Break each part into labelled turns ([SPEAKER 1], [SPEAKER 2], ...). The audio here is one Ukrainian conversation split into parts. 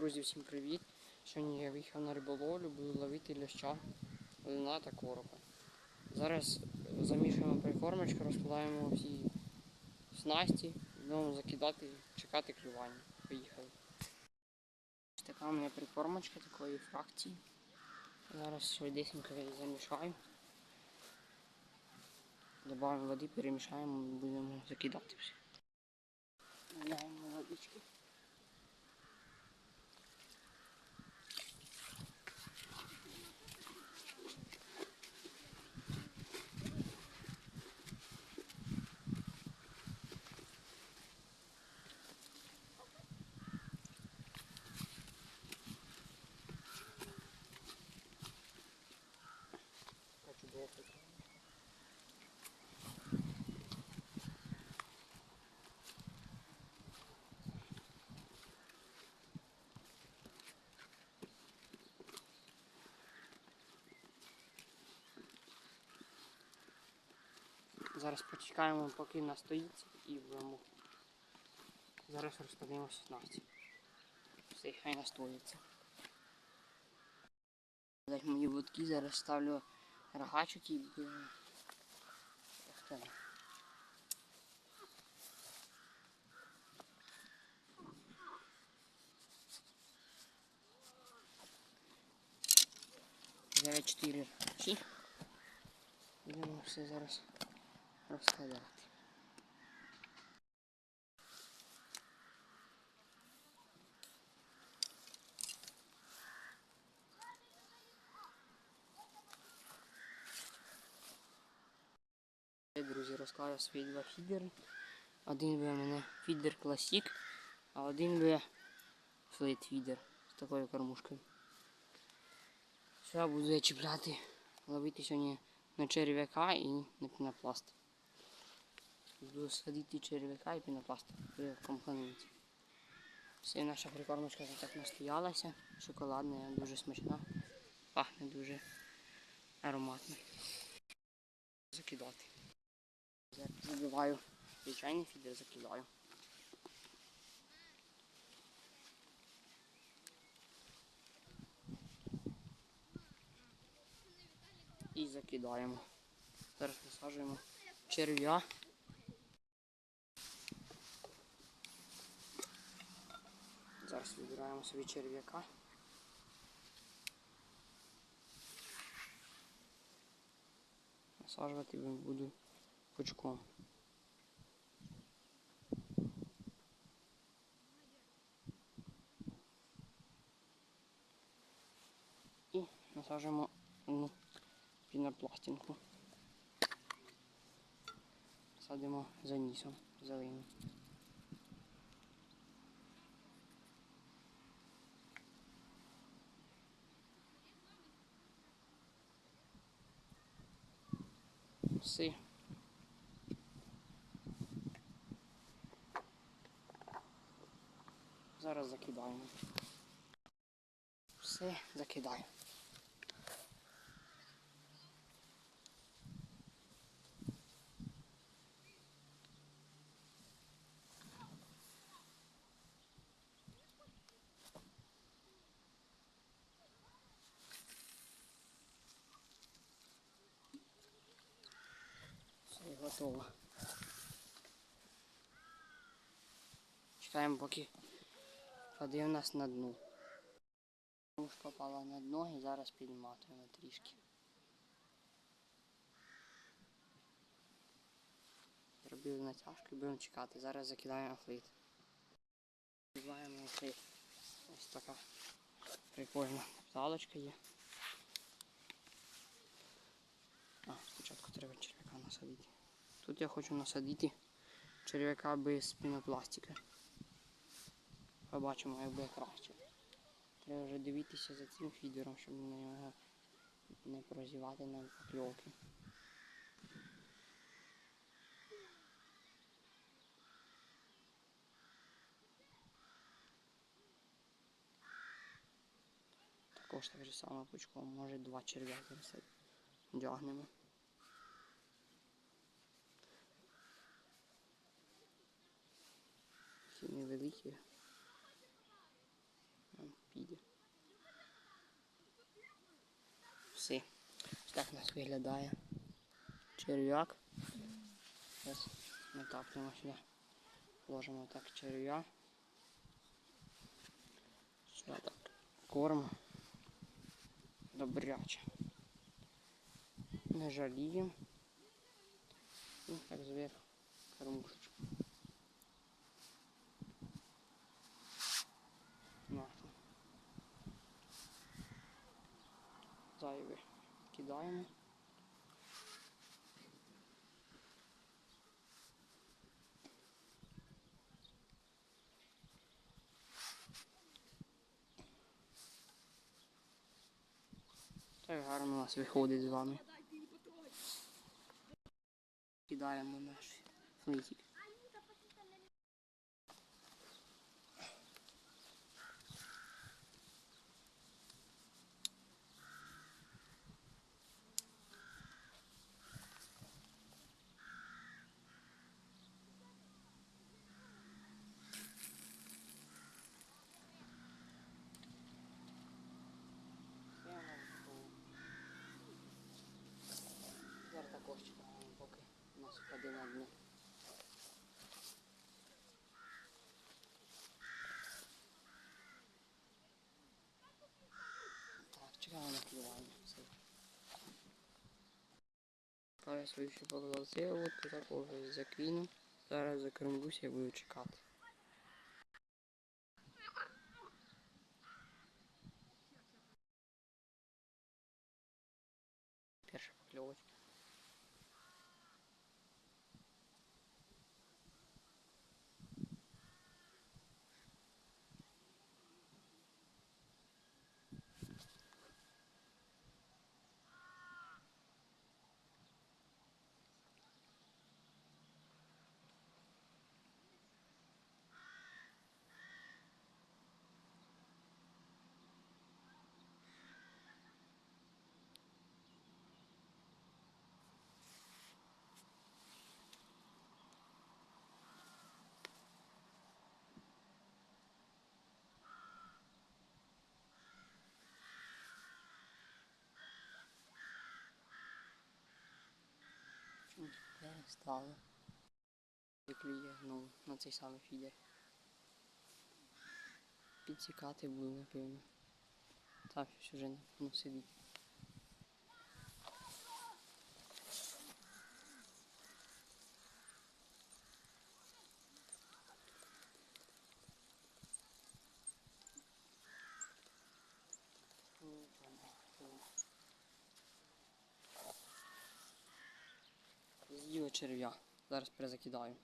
[SPEAKER 1] Друзі, всім привіт! Сьогодні я виїхав на риболовлю, буду ловити ляща, лина та коропа. Зараз замішуємо прикормочку, розкладаємо всі снасті, будемо закидати, чекати клювання. Поїхали. Ось така у мене прикормочка такої фракції. Зараз швидесенько замішаю. Добавимо води, перемішаємо будемо закидати все. Наляємо водички. Хочу доехать. Зараз почекаємо, поки настоїться і будемо. Зараз розкладемо 16. Все, хай настоїться. Мої водки, зараз ставлю рогачок і буде. Зараз 4 рогачі. Будемо все зараз Е, Друзі, розклаю свої два фідери. Один буде у мене фідер класік, а один буде флейт фідер з такою кормушкою. Зараз буду я чіпляти, ловити сьогодні на черв'яка і на пінопласт. Буду садити черв'яка і пінопласт при компоненті. Все, наша прикормочка так настоялася. Шоколадна, дуже смачна. Пахне дуже ароматно. Закидати. Зараз забиваю звичайний фідер, закидаю. І закидаємо. Зараз висаджуємо черв'я. Зараз вибираємо собі черв'яка. Насаджувати буду пучком. І насаджуємо одну пінопластинку. Садимо за нісом зеленим. Все. Зараз закидаємо. Все, закидаю. Готово. Чекаємо, поки води у нас на дну. Муж попала на дно і зараз підматуємо трішки. Зробили натяжку і будемо чекати. Зараз закидаємо флейт. Збиваємо флейт. Ось така прикольна пталочка є. А, спочатку треба черв'яка насадити. Тут я хочу насадити черв'яка без пінопластика. Побачимо, як буде краще. Треба вже дивитися за цим фідером, щоб на нього не прозівати нам покльовки. Також так же само пучком, може два черв'яки дягнемо. Невеликі. фідер. Все. Ось так у нас виглядає черв'як. Зараз ми таплимо сюди. Ложимо так черв'я. Сюди так корм. Добряче. Не жаліємо. І так зверху кормушечку. Зайве кидаємо. Так гарно у нас виходить з вами. Кидаємо наш флитик. Зараз також чекаємо, поки у нас впаде на дно. Так, чекаємо на клювання. Все. А я свою ще поглазив, от також закину. Зараз закормлюся і буду чекати. Перша покльовочка. Перестало? І клює знову на цей самий фідер. Підсікати буду, напевно. Так, щось вже ну, сидить. З'їли черв'я. Зараз перезакидаю.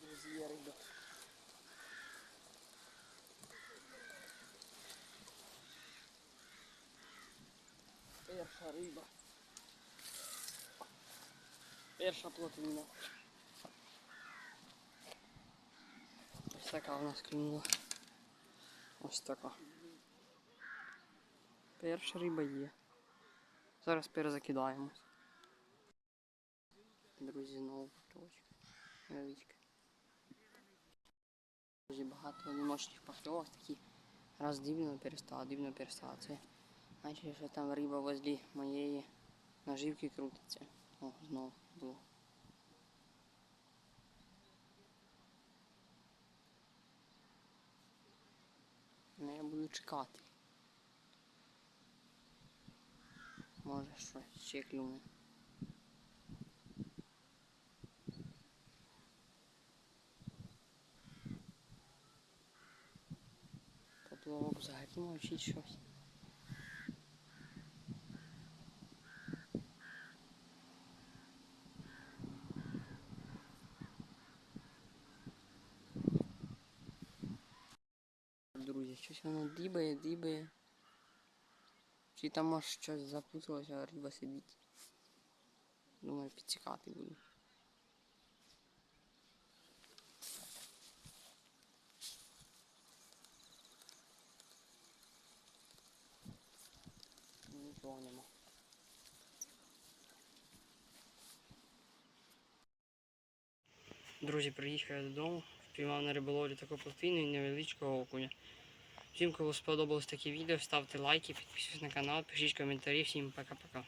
[SPEAKER 1] Друзі, риба. Перша плотвина. Ось така у нас клюнула. Ось така. Перша риба є. Зараз перезакидаємось. Друзі, знову покльовочка. Невеличка. Дуже багато одиночних покльовок такі. Раз дивно перестала, дивно перестала. Це значить, що там риба возле моєї наживки крутиться. О, знову було. Ну, я буду чекати. Може щось ще клюне. Поплавок взагалі мовчить щось. щось воно дібає, дібає. Чи там аж щось запуталося, а риба сидить. Думаю, підтікати буду. Нічого нема. Друзі, приїхав я додому, впіймав на риболовлі таку плотвійну і невеличкого окуня. Всім, кому сподобалось таке відео, ставте лайки, підписуйтесь на канал, пишіть коментарі. Всім пока-пока.